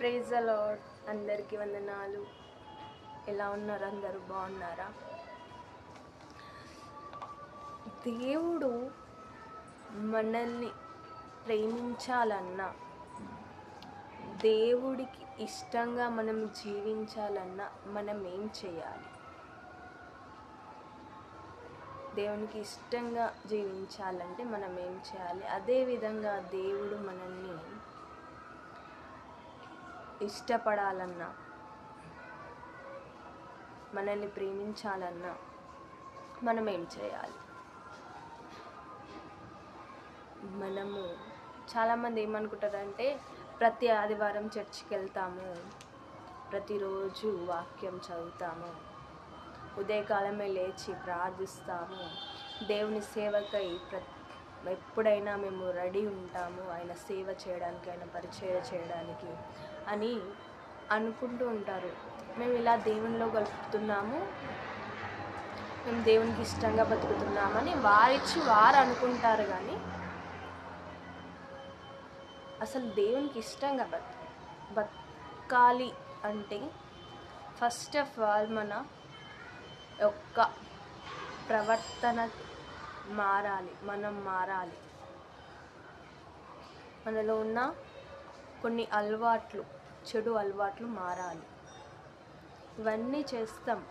Praise అలాడ్ అందరికీ వందనాలు. ఎలా ఉన్నారు అందరూ? బాగున్నారా? దేవుడు మనల్ని ప్రేమించాలన్నా దేవుడికి ఇష్టంగా మనం జీవించాలన్నా మనం ఏం చేయాలి? దేవునికి ఇష్టంగా జీవించాలంటే మనం ఏం చేయాలి? అదేవిధంగా దేవుడు మనల్ని ఇష్టపడాలన్నా మనల్ని ప్రేమించాలన్నా మనం ఏం చేయాలి? మనము చాలామంది ఏమనుకుంటారంటే ప్రతి ఆదివారం చర్చికి వెళ్తాము ప్రతిరోజు వాక్యం చదువుతాము ఉదయకాలమే లేచి ప్రార్థిస్తాము దేవుని సేవకై ప్రతి ఎప్పుడైనా మేము రెడీ ఉంటాము ఆయన సేవ చేయడానికి ఆయన పరిచయం చేయడానికి అని అనుకుంటూ ఉంటారు. మేము ఇలా దేవునిలో గలుపుతున్నాము మేము దేవునికి ఇష్టంగా బతుకుతున్నామని వారిచ్చి వారు అనుకుంటారు కానీ అసలు దేవునికి ఇష్టంగా బతు బతకాలి అంటే ఫస్ట్ ఆఫ్ ఆల్ మన యొక్క ప్రవర్తన మారాలి మనం మారాలి. మనలో ఉన్న కొన్ని అలవాట్లు చెడు అలవాట్లు మారాలి. ఇవన్నీ చేస్తాం.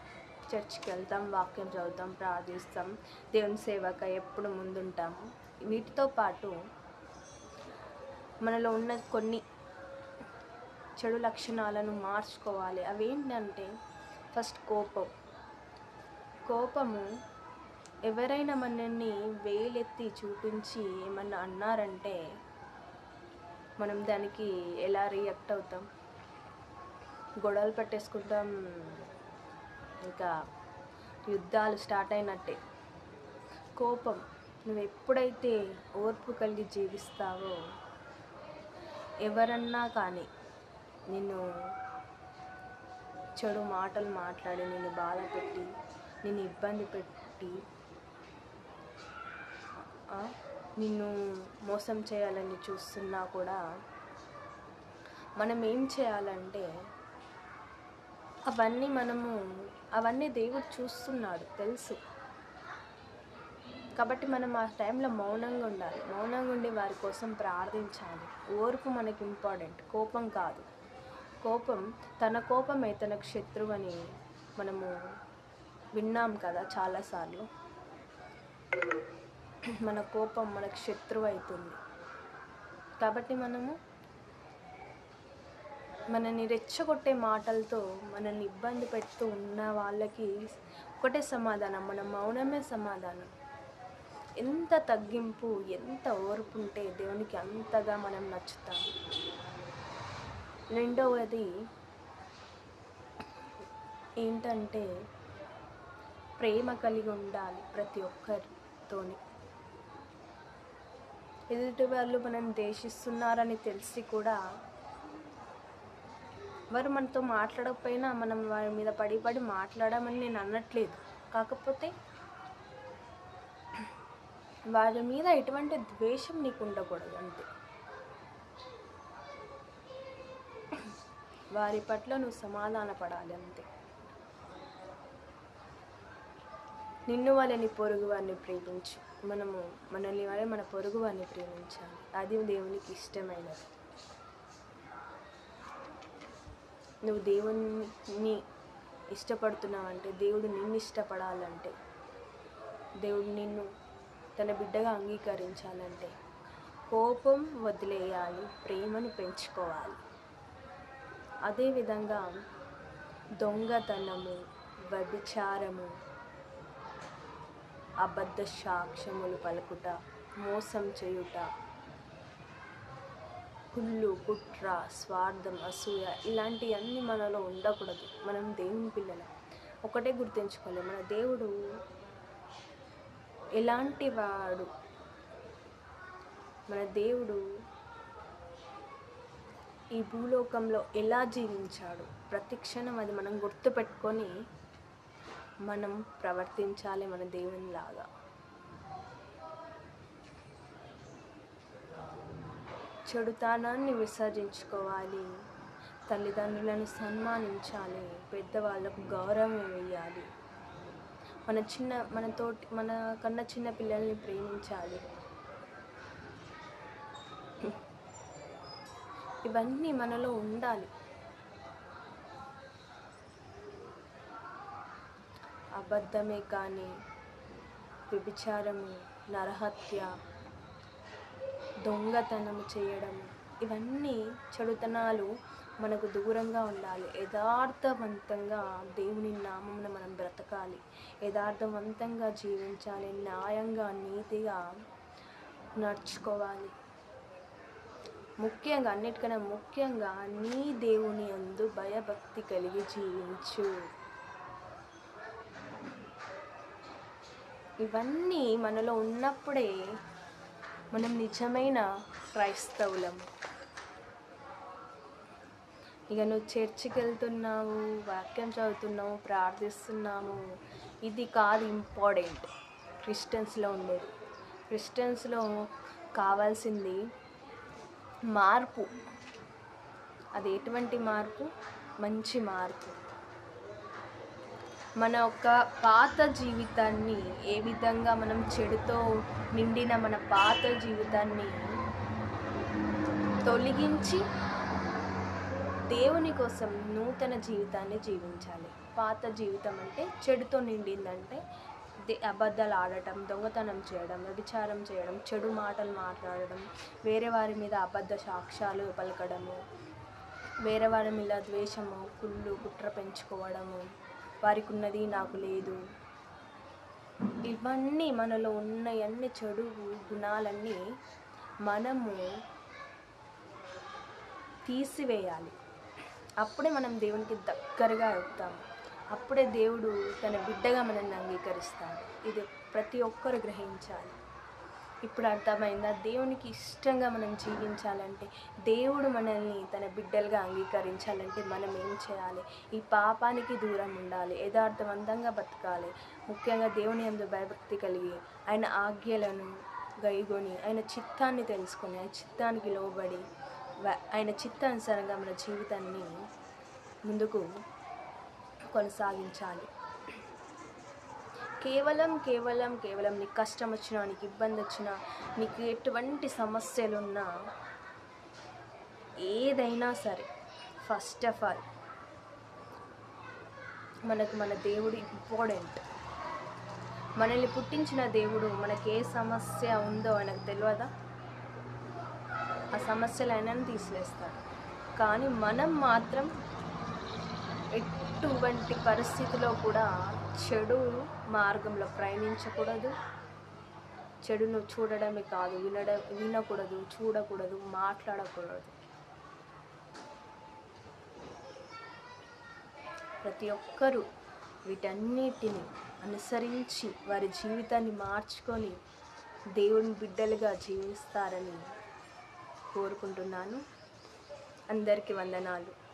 చర్చ్కి వెళ్తాం వాక్యం చదువుతాం ప్రార్థిస్తాం దేవుని సేవక ఎప్పుడు ముందుంటాము వీటితో పాటు మనలో ఉన్న కొన్ని చెడు లక్షణాలను మార్చుకోవాలి. అవి ఏంటంటే ఫస్ట్ కోపం. కోపము ఎవరైనా మనల్ని వేలెత్తి చూపించి ఏమన్నా అన్నారంటే మనం దానికి ఎలా రియాక్ట్ అవుతాం? గొడవలు పెట్టేసుకుంటాం. ఇంకా యుద్ధాలు స్టార్ట్ అయినట్టే. కోపం. నువ్వు ఎప్పుడైతే ఓర్పు కలిగి జీవిస్తావో ఎవరన్నా కానీ నిన్ను చెడు మాటలు మాట్లాడి నిన్ను బాధ పెట్టి నిన్ను ఇబ్బంది పెట్టి నిన్ను మోసం చేయాలని చూస్తున్నా కూడా మనం ఏం చేయాలంటే అవన్నీ మనము అవన్నీ దేవుడు చూస్తున్నాడు తెలుసు. కాబట్టి మనం ఆ టైంలో మౌనంగా ఉండాలి. మౌనంగా ఉండి వారి కోసం ప్రార్థించాలి. ఓర్పు మనకి ఇంపార్టెంట్. కోపం కాదు. కోపం తన కోపమే తనకు శత్రువు అని మనము విన్నాం కదా చాలాసార్లు. మన కోపం మనకు శత్రువు అవుతుంది కాబట్టి మనము మనల్ని రెచ్చగొట్టే మాటలతో మనల్ని ఇబ్బంది పెడుతూ ఉన్న వాళ్ళకి ఒకటే సమాధానం మన మౌనమే సమాధానం. ఎంత తగ్గింపు ఎంత ఓర్పు ఉంటే దేవునికి అంతగా మనం నచ్చుతాం. రెండవది ఏంటంటే ప్రేమ కలిగి ఉండాలి ప్రతి ఒక్కరితోని. ఎదుటి వాళ్ళు మనం దేశిస్తున్నారని తెలిసి కూడా వారు మనతో మాట్లాడకపోయినా మనం వారి మీద పడి పడి మాట్లాడమని నేను అనట్లేదు. కాకపోతే వారి మీద ఎటువంటి ద్వేషం నీకు ఉండకూడదు అంతే. వారి పట్ల నువ్వు సమాధాన పడాలి అంతే. నిన్ను వాళ్ళని పొరుగు వారిని ప్రేమించు. మనము మనల్ని వాళ్ళే మన పొరుగు వారిని ప్రేమించాలి. అది దేవునికి ఇష్టమైనది. నువ్వు దేవుని ఇష్టపడుతున్నావంటే దేవుడు నిన్ను ఇష్టపడాలంటే దేవుడు నిన్ను తన బిడ్డగా అంగీకరించాలంటే కోపం వదిలేయాలి ప్రేమను పెంచుకోవాలి. అదేవిధంగా దొంగతనము వ్యభిచారము అబద్ధ సాక్ష్యములు పలుకుట మోసం చేయుట కుళ్ళు కుట్ర స్వార్థం అసూయ ఇలాంటివన్నీ మనలో ఉండకూడదు. మనం దేవుని పిల్లల. ఒకటే గుర్తుంచుకోవాలి. మన దేవుడు ఎలాంటి వాడు? మన దేవుడు ఈ భూలోకంలో ఎలా జీవించాడు? ప్రతి క్షణం అది మనం గుర్తుపెట్టుకొని మనం ప్రవర్తించాలి మన దేవునిలాగా. చెడుతనాన్ని విసర్జించుకోవాలి. తల్లిదండ్రులను సన్మానించాలి. పెద్దవాళ్ళకు గౌరవం ఇవ్వాలి. మన చిన్న మన తోటి మన కన్నా చిన్న పిల్లల్ని ప్రేమించాలి. ఇవన్నీ మనలో ఉండాలి. అబద్ధమే కానీ వ్యభిచారము నరహత్య దొంగతనం చేయడం ఇవన్నీ చెడుతనాలు మనకు దూరంగా ఉండాలి. యథార్థవంతంగా దేవుని నామమున మనం బ్రతకాలి. యథార్థవంతంగా జీవించాలి. న్యాయంగా నీతిగా నడుచుకోవాలి. ముఖ్యంగా అన్నిటికన్నా ముఖ్యంగా నీ దేవుని అందు భయభక్తి కలిగి జీవించు. ఇవన్నీ మనలో ఉన్నప్పుడే మనం నిజమైన క్రైస్తవులం. ఇక నువ్వు చర్చికి వెళ్తున్నావు వాక్యం చదువుతున్నావు ప్రార్థిస్తున్నాము ఇది కాదు ఇంపార్టెంట్. క్రిస్టియన్స్లో ఉండేది. క్రిస్టియన్స్లో కావాల్సింది మార్పు. అది ఎటువంటి మార్పు? మంచి మార్పు. మన యొక్క పాత జీవితాన్ని ఏ విధంగా మనం చెడుతో నిండిన మన పాత జీవితాన్ని తొలగించి దేవుని కోసం నూతన జీవితాన్ని జీవించాలి. పాత జీవితం అంటే చెడుతో నిండిందంటే దే అబద్ధాలు ఆడటం దొంగతనం చేయడం వ్యభిచారం చేయడం చెడు మాటలు మాట్లాడడం వేరే వారి మీద అబద్ధ సాక్ష్యాలు పలకడము వేరే వారి మీద ద్వేషము కుళ్ళు కుట్ర పెంచుకోవడము వారికి ఉన్నది నాకు లేదు. ఇవన్నీ మనలో ఉన్న అన్ని చెడు గుణాలన్నీ మనము తీసివేయాలి. అప్పుడే మనం దేవునికి దగ్గరగా అవుతాము అప్పుడే దేవుడు తన బిడ్డగా మనల్ని అంగీకరిస్తాడు. ఇది ప్రతి ఒక్కరు గ్రహించాలి. ఇప్పుడు అర్థమైందా? దేవునికి ఇష్టంగా మనం జీవించాలంటే దేవుడు మనల్ని తన బిడ్డలుగా అంగీకరించాలంటే మనం ఏం చేయాలి? ఈ పాపానికి దూరం ఉండాలి యథార్థవంతంగా బతకాలి. ముఖ్యంగా దేవుని ఎందు భయభక్తి కలిగి ఆయన ఆజ్ఞలను గైగొని ఆయన చిత్తాన్ని తెలుసుకొని ఆయన చిత్తానికి లోబడి ఆయన చిత్తానుసారంగా మన జీవితాన్ని ముందుకు కొనసాగించాలి. కేవలం కేవలం కేవలం నీకు కష్టం వచ్చినా నీకు ఇబ్బంది వచ్చినా నీకు ఎటువంటి సమస్యలున్నా ఏదైనా సరే ఫస్ట్ ఆఫ్ ఆల్ మనకు మన దేవుడు ఇంపార్టెంట్ మనల్ని పుట్టించిన దేవుడు మనకి ఏ సమస్య ఉందో ఆయనకు తెలియదా ఆ సమస్యలు ఆయనను తీసివేస్తాడు. కానీ మనం మాత్రం ఎటువంటి పరిస్థితిలో కూడా చెడు మార్గంలో ప్రయాణించకూడదు. చెడును చూడడమే కాదు వినడం వినకూడదు చూడకూడదు మాట్లాడకూడదు. ప్రతి ఒక్కరూ వీటన్నిటిని అనుసరించి వారి జీవితాన్ని మార్చుకొని దేవుని బిడ్డలుగా జీవిస్తారని కోరుకుంటున్నాను. అందరికీ వందనాలు.